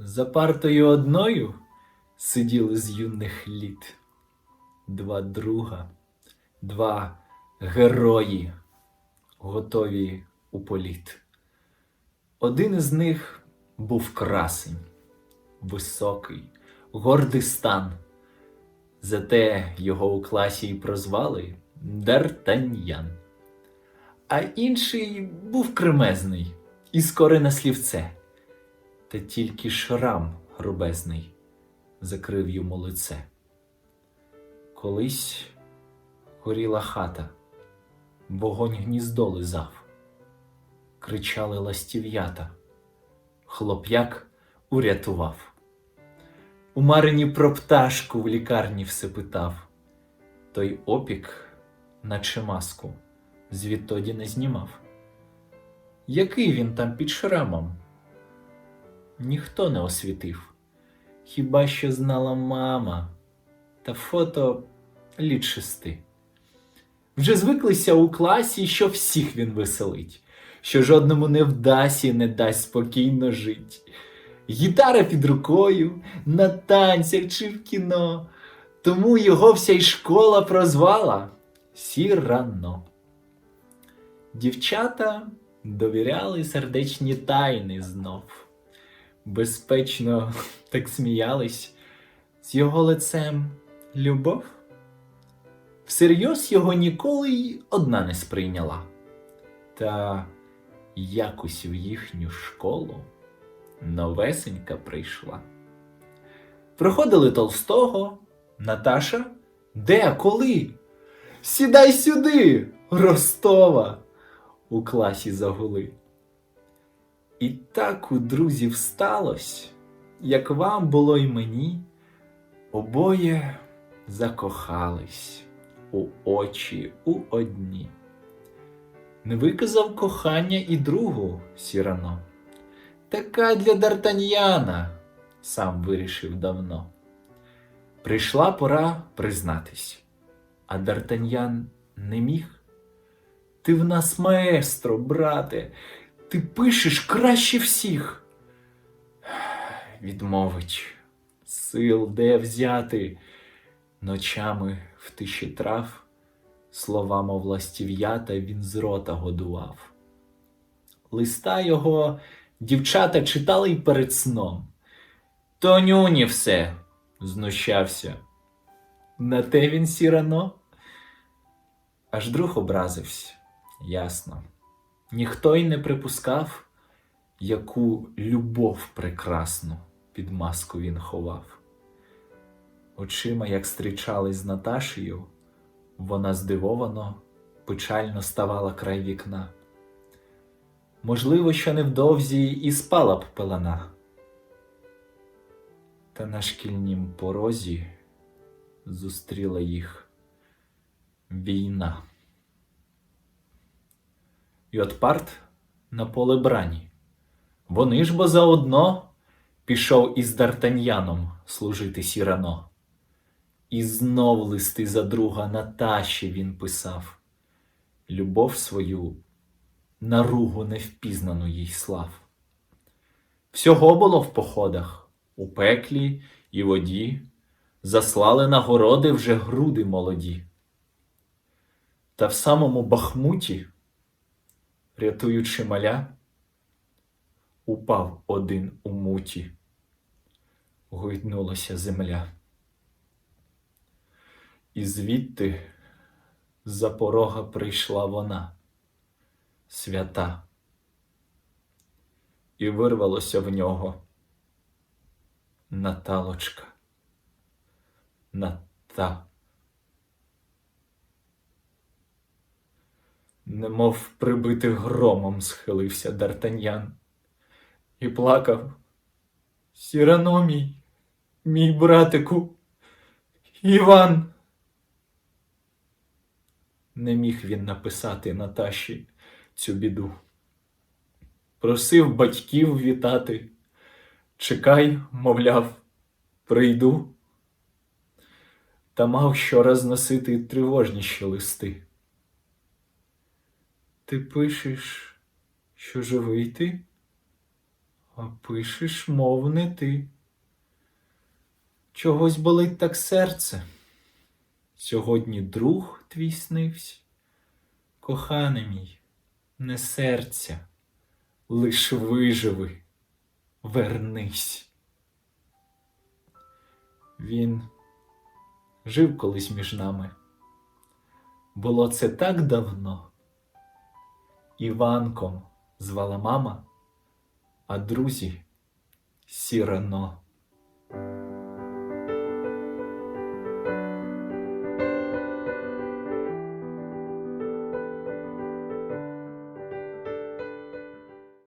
За партою одною сиділи з юних літ два друга, два герої, готові у політ. Один із них був красень, високий, гордий стан. Зате його у класі й прозвали Д'Артаньян. А інший був кремезний і скоре на слівце. Та тільки шрам грубезний закрив йому лице. Колись горіла хата, вогонь гніздо лизав, кричали ластів'ята, хлоп'як урятував. У Марині про пташку в лікарні все питав, той опік, наче маску, звідтоді не знімав. Який він там під шрамом? Ніхто не освітив, хіба що знала мама, та фото літ шести. Вже звиклися у класі, що всіх він веселить, що жодному не вдасться не дасть спокійно жить. Гітара під рукою, на танцях чи в кіно, тому його вся й школа прозвала Сірано. Дівчата довіряли сердечні тайни знов. Безпечно так сміялись з його лицем любов. Всерйоз його ніколи й одна не сприйняла. Та якось в їхню школу новесенька прийшла. Проходили Толстого, Наташа, де, коли? Сідай сюди, Ростова, у класі загули. І так у друзів сталось, як вам було й мені, обоє закохались у очі у одні. Не виказав кохання і другу сірано. Така для Д'Артаньяна, сам вирішив давно. Прийшла пора признатись, а Д'Артаньян не міг. Ти в нас маестро, брате, ти пишеш краще всіх. Відмовить, сил де взяти, ночами в тиші трав, словами властів'ята він з рота годував. Листа його дівчата читали й перед сном. Тонюні все, знущався. На те він сірано. Аж друг образився, ясно. Ніхто й не припускав, яку любов прекрасну під маску він ховав. Очима, як зустрічались з Наташею, вона здивовано, печально ставала край вікна. Можливо, що невдовзі і спала б пелена. Та на шкільнім порозі зустріла їх війна. І от на поле брані. Вони ж бо заодно пішов із Д'Артаньяном служити сірано. І знов листи за друга Наташі він писав, любов свою наругу невпізнану їй слав. Всього було в походах, у пеклі і воді, заслали нагороди вже груди молоді. Та в самому Бахмуті, рятуючи маля, упав один у муті, гойднулася земля. І звідти з-за порога прийшла вона, свята, і вирвалося в нього Наталочка, Ната. Немов прибитий громом схилився Д'Артаньян і плакав. Сірано мій, мій братику, Іван. Не міг він написати Наташі цю біду. Просив батьків вітати. Чекай, мовляв, прийду. Та мав щораз носити тривожніші листи. Ти пишеш, що живий ти? А пишеш, мов не ти. Чогось болить так серце. Сьогодні друг твій снився. Коханий мій, не серця, лиш виживи, вернись. Він жив колись між нами. Було це так давно. Іванком звала мама, а друзі сірано.